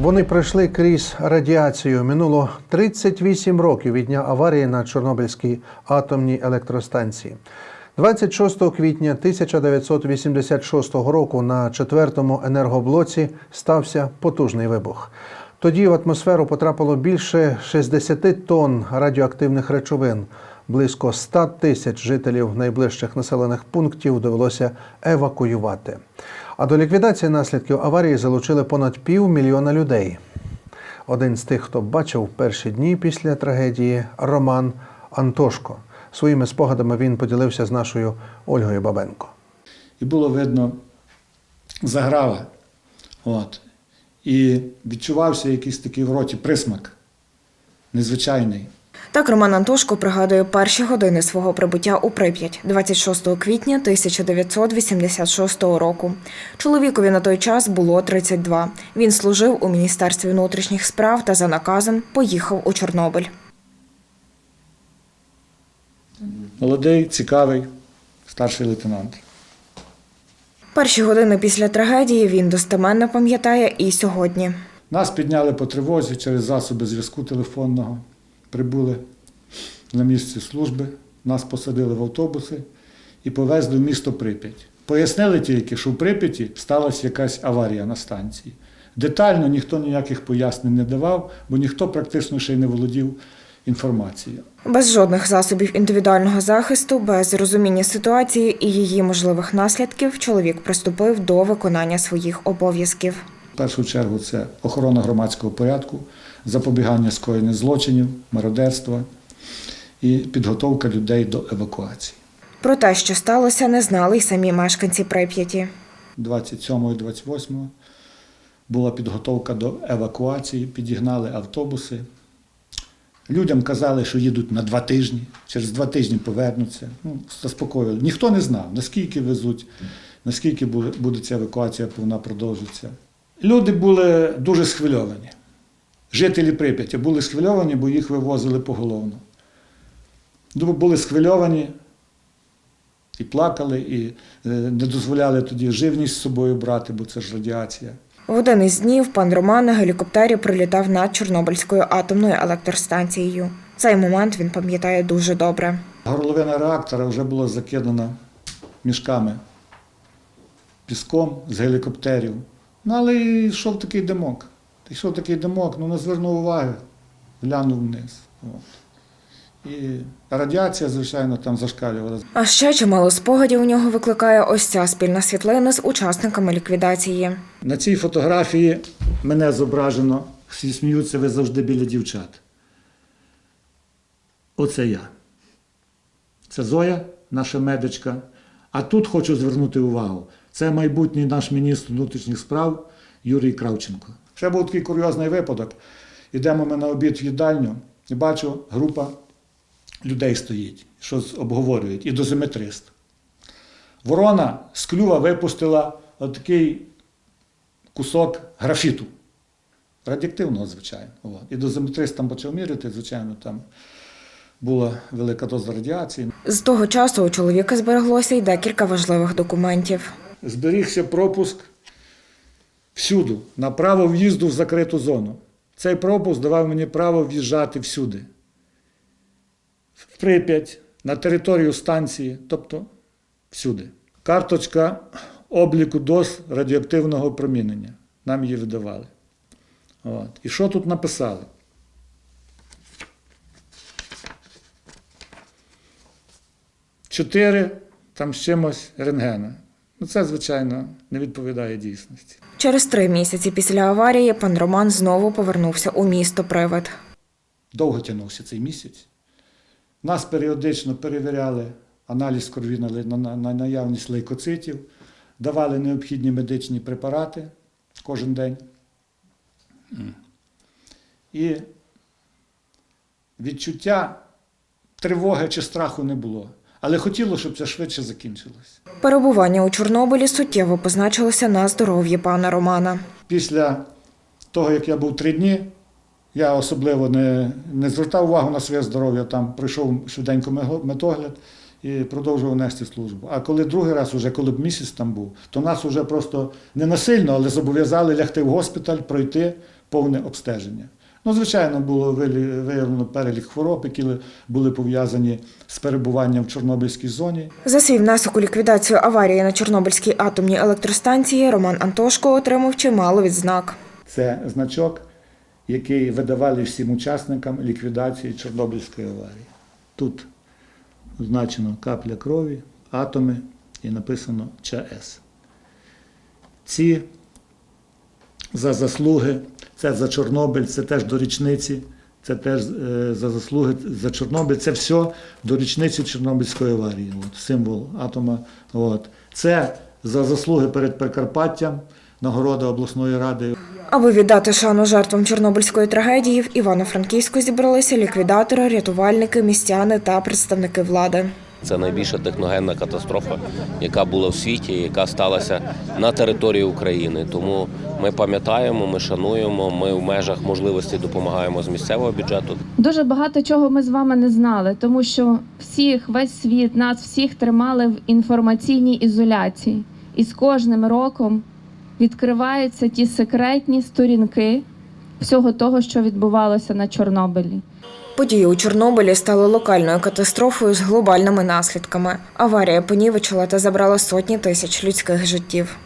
Вони пройшли крізь радіацію. Минуло 38 років від дня аварії на Чорнобильській атомній електростанції. 26 квітня 1986 року на четвертому енергоблоці стався потужний вибух. Тоді в атмосферу потрапило більше 60 тонн радіоактивних речовин. Близько 100 тисяч жителів найближчих населених пунктів довелося евакуювати. А до ліквідації наслідків аварії залучили понад півмільйона людей. Один з тих, хто бачив перші дні після трагедії, Роман Антошко. Своїми спогадами він поділився з нашою Ольгою Бабенко. і було видно заграва. От. І відчувався якийсь такий в роті присмак незвичайний. Так Роман Антошко пригадує перші години свого прибуття у Прип'ять 26 квітня 1986 року. Чоловікові на той час було 32. Він служив у Міністерстві внутрішніх справ та за наказом поїхав у Чорнобиль. Молодий, цікавий, старший лейтенант. Перші години після трагедії він достеменно пам'ятає і сьогодні. Нас підняли по тривозі через засоби зв'язку телефонного. Прибули на місце служби, нас посадили в автобуси і повезли в місто Прип'ять. Пояснили тільки, що в Прип'яті сталася якась аварія на станції. Детально ніхто ніяких пояснень не давав, бо ніхто практично ще й не володів інформацією. Без жодних засобів індивідуального захисту, без розуміння ситуації і її можливих наслідків, чоловік приступив до виконання своїх обов'язків. В першу чергу це охорона громадського порядку, запобігання скоєння злочинів, мародерства і підготовка людей до евакуації. Про те, що сталося, не знали й самі мешканці Прип'яті. 27 і 28 була підготовка до евакуації, підігнали автобуси. Людям казали, що їдуть на два тижні, через два тижні повернуться. Ну, заспокоїли. Ніхто не знав, наскільки везуть, наскільки буде, ця евакуація, вона продовжиться. Люди були дуже схвильовані. Жителі Прип'яті були схвильовані, бо їх вивозили поголовно. Були схвильовані і плакали, і е, не дозволяли тоді живність з собою брати, бо це ж радіація. В один із днів пан Роман на гелікоптері прилітав над Чорнобильською атомною електростанцією. Цей момент він пам'ятає дуже добре. Горловина реактора вже була закидана мішками піском з гелікоптерів. Ну, але йшов такий димок. Йшов такий димок, ну не звернув уваги, глянув вниз. От. І радіація, звичайно, там зашкалювала. А ще чимало спогадів у нього викликає ось ця спільна світлина з учасниками ліквідації. На цій фотографії мене зображено, всі сміються, ви завжди біля дівчат. Оце я. Це Зоя, наша медичка. А тут хочу звернути увагу. Це майбутній наш міністр внутрішніх справ Юрій Кравченко. Ще був такий курйозний випадок. Йдемо ми на обід в їдальню і бачу, група людей стоїть, щось обговорюють, і дозиметрист. Ворона з клюва випустила отакий кусок графіту. Радіоактивного, звичайно. От. І дозиметрист там почав міряти, звичайно, там була велика доза радіації. З того часу у чоловіка збереглося й декілька важливих документів. Зберігся пропуск всюду, на право в'їзду в закриту зону. Цей пропуск давав мені право в'їжджати всюди. В Прип'ять, на територію станції, тобто всюди. Карточка обліку доз радіоактивного промінення. Нам її видавали. От. І що тут написали? Чотири там з чимось рентгена. Ну, це, звичайно, не відповідає дійсності. Через три місяці після аварії пан Роман знову повернувся у місто Привид. Довго тягнувся цей місяць. Нас періодично перевіряли аналіз крові на, на, на, на наявність лейкоцитів, давали необхідні медичні препарати кожен день. І відчуття тривоги чи страху не було. Але хотілося, щоб це швидше закінчилось. Перебування у Чорнобилі суттєво позначилося на здоров'ї пана Романа. Після того, як я був три дні, я особливо не, не звертав увагу на своє здоров'я, там прийшов швиденько медогляд і продовжував нести службу. А коли другий раз, уже коли б місяць там був, то нас вже просто не насильно, але зобов'язали лягти в госпіталь, пройти повне обстеження. Ну, звичайно, було виявлено перелік хвороб, які були пов'язані з перебуванням в Чорнобильській зоні. За свій внесок у ліквідацію аварії на Чорнобильській атомній електростанції Роман Антошко отримав чимало відзнак. Це значок, який видавали всім учасникам ліквідації Чорнобильської аварії. Тут означено капля крові, атоми і написано ЧАЕС. Ці за заслуги, це за Чорнобиль, це теж до річниці, це теж е, за заслуги за Чорнобиль, це все до річниці Чорнобильської аварії. От, символ атома. От. Це за заслуги перед Прикарпаттям, нагорода обласної ради. Аби віддати шану жертвам Чорнобильської трагедії, в Івано-Франківську зібралися ліквідатори, рятувальники, містяни та представники влади. Це найбільша техногенна катастрофа, яка була в світі, яка сталася на території України. Тому ми пам'ятаємо, ми шануємо. Ми в межах можливості допомагаємо з місцевого бюджету. Дуже багато чого ми з вами не знали, тому що всіх, весь світ, нас всіх тримали в інформаційній ізоляції. І з кожним роком відкриваються ті секретні сторінки всього того, що відбувалося на Чорнобилі. Події у Чорнобилі стали локальною катастрофою з глобальними наслідками. Аварія понівечила та забрала сотні тисяч людських життів.